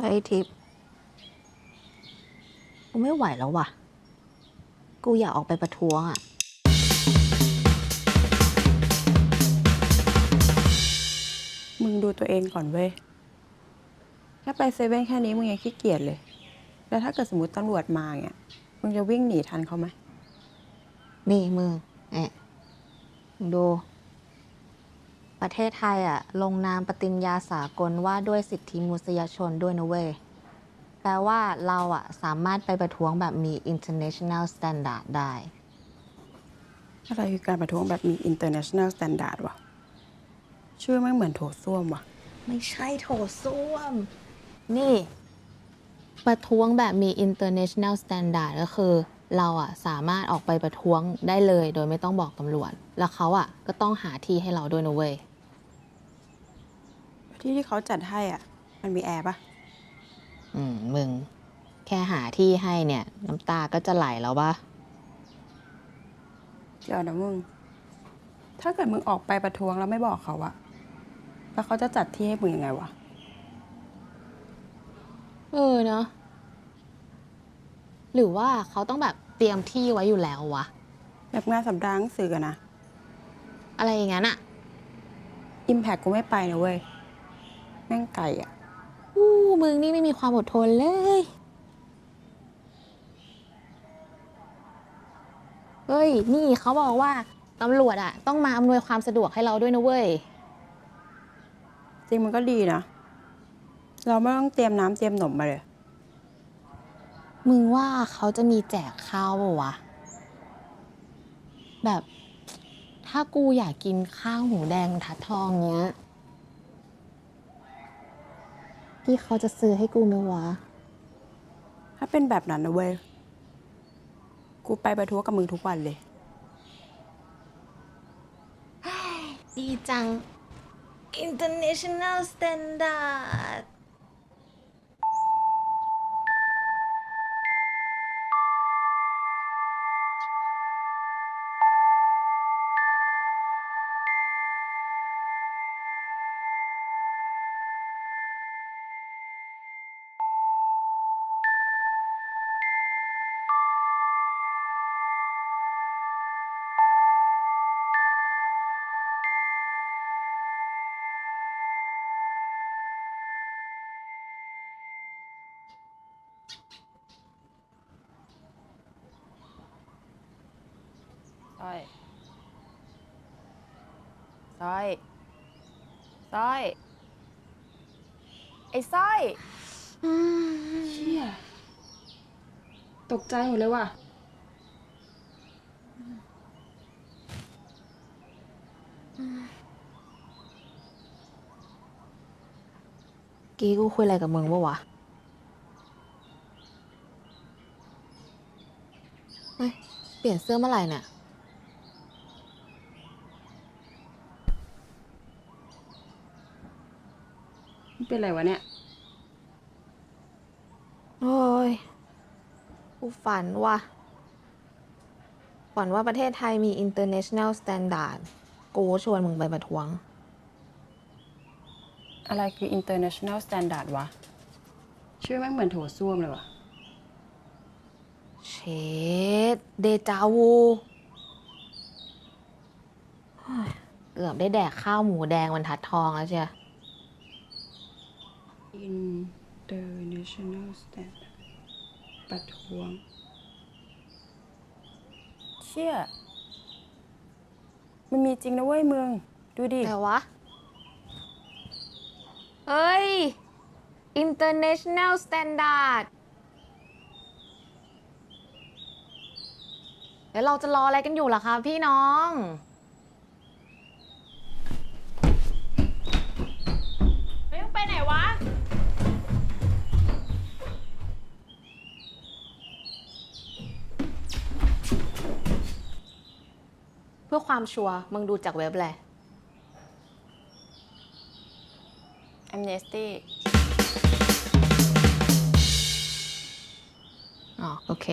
เฮ้ยทิพย์กูไม่ไหวแล้วว่ะ กูอยากออกไปประท้วงอะ มึงดูตัวเองก่อนเว้ย แค่ไปเซเว่นแค่นี้มึงยังขี้เกียจเลย แล้วถ้าเกิดสมมติตำรวจมาเนี่ย มึงจะวิ่งหนีทันเขาไหมนี่มึงเอะมึงดู ประเทศไทยอะลงนามปฏิญญาสากลว่าด้วยสิทธิมนุษยชนด้วยนะเว้ย แปลว่าเราอะสามารถไปประท้วงแบบมี international standard ได้ อะไรคือการประท้วงแบบมี international standard วะ ชื่อไม่งเหมือนโถส้วมวะไม่ใช่โถส้วม นี่ ประท้วงแบบมี international standard ก็คือ เราอะสามารถออกไปประท้วงได้เลย โดยไม่ต้องบอกตำรวจ แล้วเขาอะก็ต้องหาที่ให้เราด้วยนะเว้ย ที่ที่เขาจัดให้อะ มันมีแอร์ปะอืมมึง แค่หาที่ให้เนี่ย น้ำตาก็จะไหลแล้วปะเดี๋ยวนะมึง ถ้าเกิดมึงออกไปประท้วงแล้วไม่บอกเขาอะแล้วเขาจะจัดที่ให้มึงยังไงวะ เออเนาะหรือว่าเขาต้องแบบเตรียมที่ไว้อยู่แล้ววะ แบบงานสัปดาห์หนังสือกันนะ อะไรอย่างนั้นอะ อิมแพกกูไม่ไปนะเว้ย แม่งไก่อะอู้มึงนี่ไม่มีความอดทนเลย เฮ้ย นี่เขาบอกว่าตำรวจอะต้องมาอำนวยความสะดวกให้เราด้วยนะเว้ย จริงมันก็ดีนะ เราไม่ต้องเตรียมน้ำเตรียมหนมมาเลย มึงว่าเขาจะมีแจกข้าวปะวะ แบบ ถ้ากูอยากกินข้าวหมูแดงทัดทองเนี้ย พี่เขาจะซื้อให้กูไหมวะ ถ้าเป็นแบบนั้นนะเว้ย กูไปประท้วงกับมึงทุกวันเลย ดีจัง international standard สร้อยสร้อยสร้อย ไอ้สร้อยเชี่ยตกใจหมดเลยว่ะ กี้กูคุยอะไรกับมึงปะวะ เฮ้ย เปลี่ยนเสื้อเมื่อไหร่เนี่ย เป็นไรวะเนี่ย โอ้ยกูฝันว่ะ ฝันว่าประเทศไทยมี international standard กูชวนมึงไปประท้วง อะไรคือ international standard วะ ชื่อแม่งเหมือนโถส้วมเลยวะเชดเดจาวูเฮ้ยเกือบได้แดกข้าวหมูแดงวันทัดทองแล้วเชีย international standard ประท้วง เชี่ย มันมีจริงนะเว้ยมึง ดูดิ แต่วะเฮ้ย international standard เดี๋ยวเราจะรออะไรกันอยู่ล่ะคะพี่น้องื่อความชัวร์มึงดูจากเว็บแหละ แอมเนสตี้อ๋อ โอเค